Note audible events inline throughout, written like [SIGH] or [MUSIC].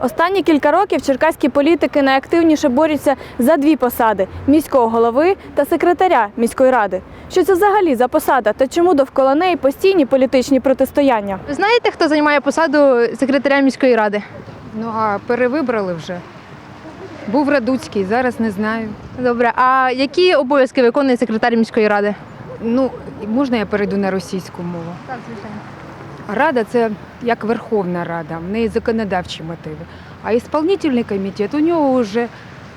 Останні кілька років черкаські політики найактивніше борються за дві посади міського голови та секретаря міської ради. Що це взагалі за посада та чому довкола неї постійні політичні протистояння? Ви знаєте, хто займає посаду секретаря міської ради? Ну а перевибрали вже. Був Радуцький, зараз не знаю. Добре, а які обов'язки виконує секретар міської ради? Ну, можна я перейду на російську мову? Так, звичайно. Рада це як Верховна Рада, в неї законодавчі мотиви. А ісполнительний комітет, у нього вже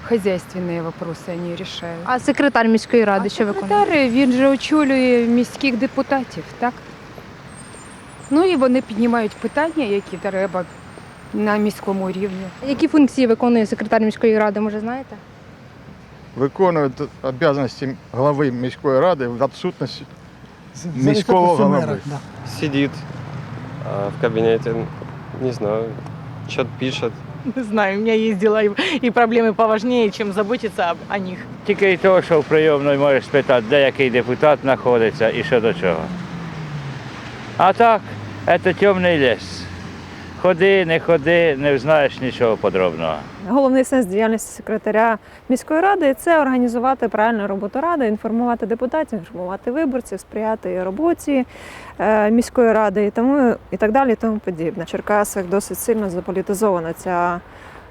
хазяйственні вопроси вони рішають. А секретар міської ради А що виконує? секретар, він же очолює міських депутатів, так? Ну і вони піднімають питання, які треба на міському рівні. Які функції виконує секретар міської ради, може знаєте? виконують обов'язки глави міської ради в відсутності Міського голови. мера, да. сидит а, в кабинете, не знаю, что-то пишет. Не знаю, у меня есть дела и, проблемы поважнее, чем заботиться об, о них. Тільки й того, що в прийомної можеш спитати, де який депутат знаходиться і що до чого. А так, це темний ліс. Ходи, не ходи, не знаєш нічого подробного. Головний сенс діяльності секретаря міської ради це організувати правильну роботу ради, інформувати депутатів, інформувати виборців, сприяти роботі е, міської ради і тому і так далі, і тому подібне. В Черкасах досить сильно заполітизована ця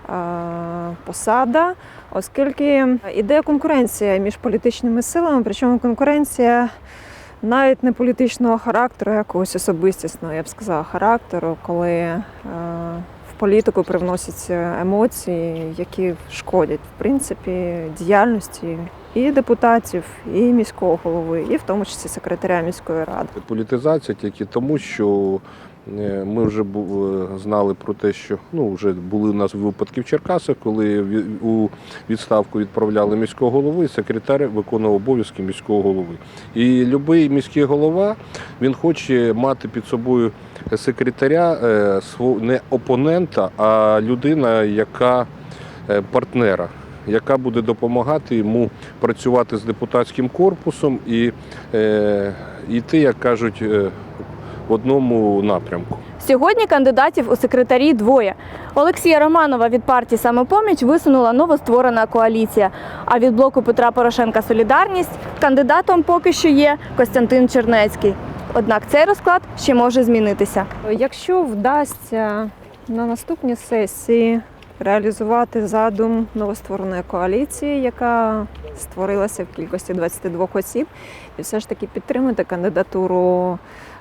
е, посада, оскільки іде конкуренція між політичними силами, причому конкуренція. Навіть не політичного характеру, а якогось особистісного, я б сказала, характеру, коли е, політику привносяться емоції, які шкодять в принципі діяльності і депутатів, і міського голови, і в тому числі секретаря міської ради. Політизація тільки тому, що е, ми вже е, знали про те, що ну вже були у нас випадки в Черкасах, коли у відставку відправляли міського голови, секретар виконував обов'язки міського голови. І будь-який міський голова він хоче мати під собою секретаря е, не опонента, а людина, яка е, партнера. Яка буде допомагати йому працювати з депутатським корпусом і е, йти, як кажуть, в одному напрямку. Сьогодні кандидатів у секретарі двоє. Олексія Романова від партії Самопоміч висунула новостворена коаліція. А від блоку Петра Порошенка Солідарність кандидатом поки що є Костянтин Чернецький. Однак цей розклад ще може змінитися. Якщо вдасться на наступній сесії реалізувати задум новоствореної коаліції, яка створилася в кількості 22 осіб, і все ж таки підтримати кандидатуру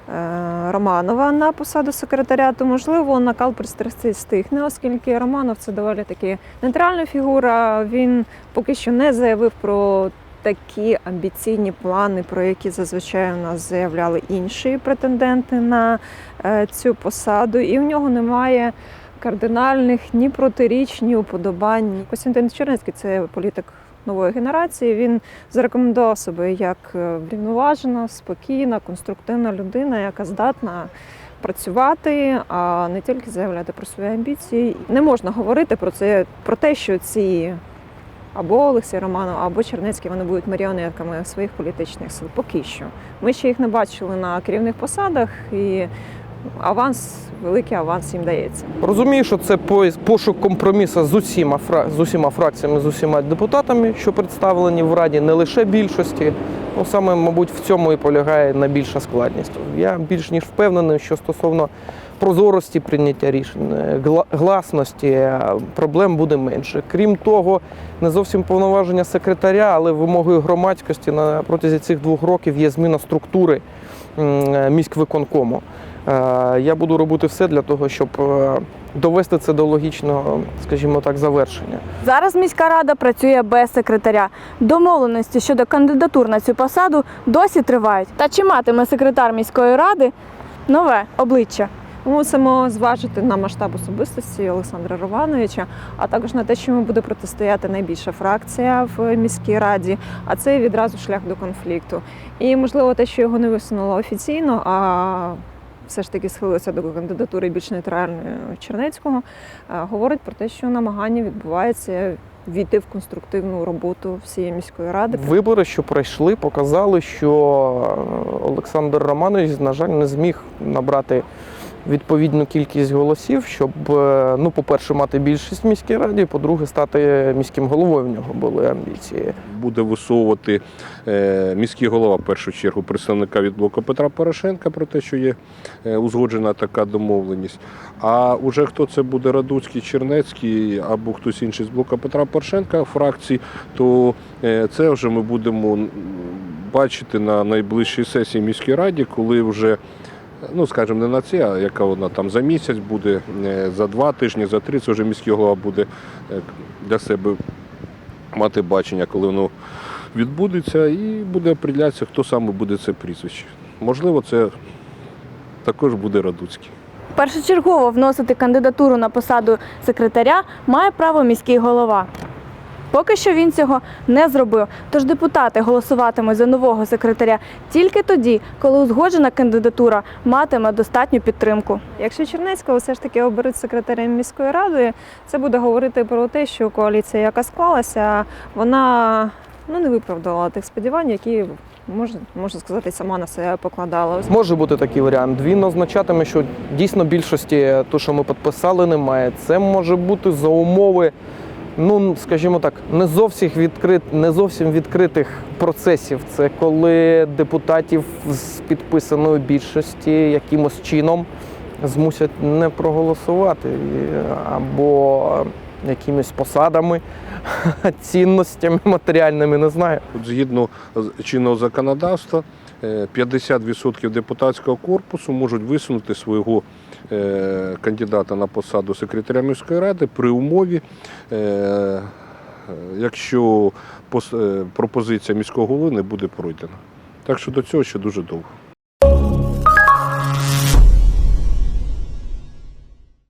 е, Романова на посаду секретаря, то можливо накал пристрасти стихне, оскільки Романов це доволі таки нейтральна фігура. Він поки що не заявив про такі амбіційні плани, про які зазвичай у нас заявляли інші претенденти на е, цю посаду, і в нього немає кардинальних ні протиріч, ні уподобань. Костянтин Чернецький це політик нової генерації. Він зарекомендував себе як е, врівноважена, спокійна, конструктивна людина, яка здатна. Працювати, а не тільки заявляти про свої амбіції. Не можна говорити про це про те, що ці або Олексій Романов, або Чернецький вони будуть маріонетками своїх політичних сил. Поки що. Ми ще їх не бачили на керівних посадах, і аванс, великий аванс їм дається. Розумію, що це пошук компромісу з усіма, з усіма фракціями, з усіма депутатами, що представлені в Раді, не лише більшості. Ну, саме, мабуть, в цьому і полягає найбільша складність. Я більш ніж впевнений, що стосовно прозорості прийняття рішень, е, гласності, е, проблем буде менше. Крім того, не зовсім повноваження секретаря, але вимогою громадськості на протязі цих двох років є зміна структури е, міськвиконкому. Я буду робити все для того, щоб довести це до логічного, скажімо так, завершення. Зараз міська рада працює без секретаря. Домовленості щодо кандидатур на цю посаду досі тривають. Та чи матиме секретар міської ради нове обличчя? Мусимо зважити на масштаб особистості Олександра Романовича, а також на те, що йому буде протистояти найбільша фракція в міській раді, а це відразу шлях до конфлікту. І можливо, те, що його не висунуло офіційно, а все ж таки схилилося до кандидатури більш нейтральної Чернецького, е, говорить про те, що намагання відбувається війти в конструктивну роботу всієї міської ради. Вибори, що пройшли, показали, що е, Олександр Романович, на жаль, не зміг набрати відповідну кількість голосів, щоб, е, ну, по-перше, мати більшість в міській раді, по-друге, стати міським головою. В нього були амбіції. Буде висовувати е, міський голова в першу чергу представника від блоку Петра Порошенка про те, що є е, узгоджена така домовленість. А уже хто це буде Радуцький, Чернецький або хтось інший з блоку Петра Порошенка фракції, то це вже ми будемо бачити на найближчій сесії міської раді, коли вже. Ну, скажімо, не на це, а яка вона там за місяць буде, е, за два тижні, за три, це вже міський голова буде е, для себе мати бачення, коли воно відбудеться, і буде определятися, хто саме буде це прізвище. Можливо, це також буде Радуцький. Першочергово вносити кандидатуру на посаду секретаря має право міський голова. Поки що він цього не зробив. Тож депутати голосуватимуть за нового секретаря тільки тоді, коли узгоджена кандидатура матиме достатню підтримку. Якщо Чернецького все ж таки оберуть секретарем міської ради, це буде говорити про те, що коаліція, яка склалася, вона ну, не виправдала тих сподівань, які можна, можна сказати, сама на себе покладала. Може бути такий варіант. Він означатиме, що дійсно більшості, то, що ми підписали, немає. Це може бути за умови, ну скажімо так, не зовсім відкрит, не зовсім відкритих процесів. Це коли депутатів з підписаної більшості якимось чином змусять не проголосувати або якимись посадами, [LAUGHS] цінностями матеріальними, не знаю. Згідно чинного законодавства, е, 50% депутатського корпусу можуть висунути свого е, кандидата на посаду секретаря міської ради при умові, е, е, якщо е, пропозиція міського голови не буде пройдена. Так що до цього ще дуже довго.